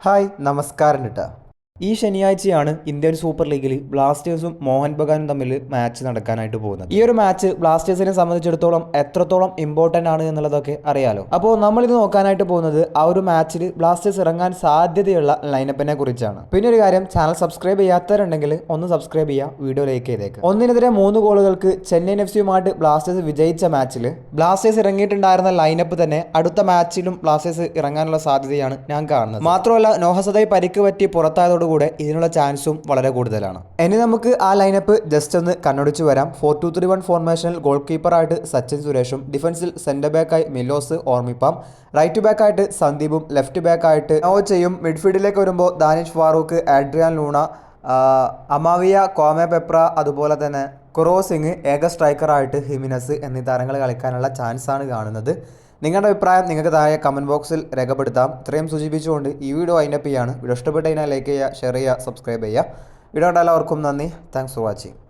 Hi നമസ്കാരം കേട്ടോ ഈ ശനിയാഴ്ചയാണ് ഇന്ത്യൻ സൂപ്പർ ലീഗിൽ ബ്ലാസ്റ്റേഴ്സും മോഹൻ ബഗാനും തമ്മിൽ മാച്ച് നടക്കാനായിട്ട് പോകുന്നത്. ഈ ഒരു മാച്ച് ബ്ലാസ്റ്റേഴ്സിനെ സംബന്ധിച്ചിടത്തോളം എത്രത്തോളം ഇമ്പോർട്ടന്റ് ആണ് എന്നുള്ളതൊക്കെ അറിയാലോ. അപ്പോൾ നമ്മളിത് നോക്കാനായിട്ട് പോകുന്നത് ആ ഒരു മാച്ചിൽ ബ്ലാസ്റ്റേഴ്സ് ഇറങ്ങാൻ സാധ്യതയുള്ള ലൈനപ്പിനെ കുറിച്ചാണ്. പിന്നെ ഒരു കാര്യം ചാനൽ സബ്സ്ക്രൈബ് ചെയ്യാത്തവരുണ്ടെങ്കിൽ ഒന്ന് സബ്സ്ക്രൈബ് ചെയ്യുക വീഡിയോ ലൈക്ക് ചെയ്തേക്ക്. ഒന്നിനെതിരെ മൂന്ന് ഗോളുകൾക്ക് ചെന്നൈയിൻ എഫ് സിയുമായിട്ട് ബ്ലാസ്റ്റേഴ്സ് വിജയിച്ച മാച്ചിൽ ബ്ലാസ്റ്റേഴ്സ് ഇറങ്ങിയിട്ടുണ്ടായിരുന്ന ലൈനപ്പ് തന്നെ അടുത്ത മാച്ചിലും ബ്ലാസ്റ്റേഴ്സ് ഇറങ്ങാനുള്ള സാധ്യതയാണ് ഞാൻ കാണുന്നത്. മാത്രമല്ല നോഹസദായി പരിക്ക് പറ്റി പുറത്തായതോടുകൂടെ ഇതിനുള്ള ചാൻസും വളരെ കൂടുതലാണ്. ഇനി നമുക്ക് ആ ലൈനപ്പ് ജസ്റ്റ് ഒന്ന് കണ്ണൊടിച്ച് വരാം. ഫോർ ടു ത്രീ വൺ ഫോർമേഷനിൽ ഗോൾ കീപ്പറായിട്ട് സച്ചിൻ സുരേഷും ഡിഫൻസിൽ സെന്റർ ബാക്കായി മിലോസ് ഓർമിപ്പാം റൈറ്റ് ബാക്കായിട്ട് സന്ദീപും ലെഫ്റ്റ് ബാക്കായിട്ട് നോച്ചയും മിഡ്ഫീൽഡിലേക്ക് വരുമ്പോൾ ദാനിഷ് ഫാറൂഖ് ആഡ്രിയാൻ ലൂണ അമാവിയ കോമെ പെപ്ര അതുപോലെ തന്നെ ക്രോസിങ് ഏക സ്ട്രൈക്കറായിട്ട് ഹിമിനസ് എന്നീ താരങ്ങൾ കളിക്കാനുള്ള ചാൻസാണ് കാണുന്നത്. നിങ്ങളുടെ അഭിപ്രായം നിങ്ങൾക്ക് താഴെ കമന്റ് ബോക്സിൽ രേഖപ്പെടുത്താം. ഇത്രയും സൂചിപ്പിച്ചുകൊണ്ട് ഈ വീഡിയോ അതിന്റെ ചെയ്യാണ്. വീഡിയോ ഇഷ്ടപ്പെട്ട് കഴിഞ്ഞാൽ ലൈക്ക് ചെയ്യുക ഷെയർ ചെയ്യുക സബ്സ്ക്രൈബ് ചെയ്യുക. വീഡിയോ കണ്ട എല്ലാവർക്കും നന്ദി. Thanks for watching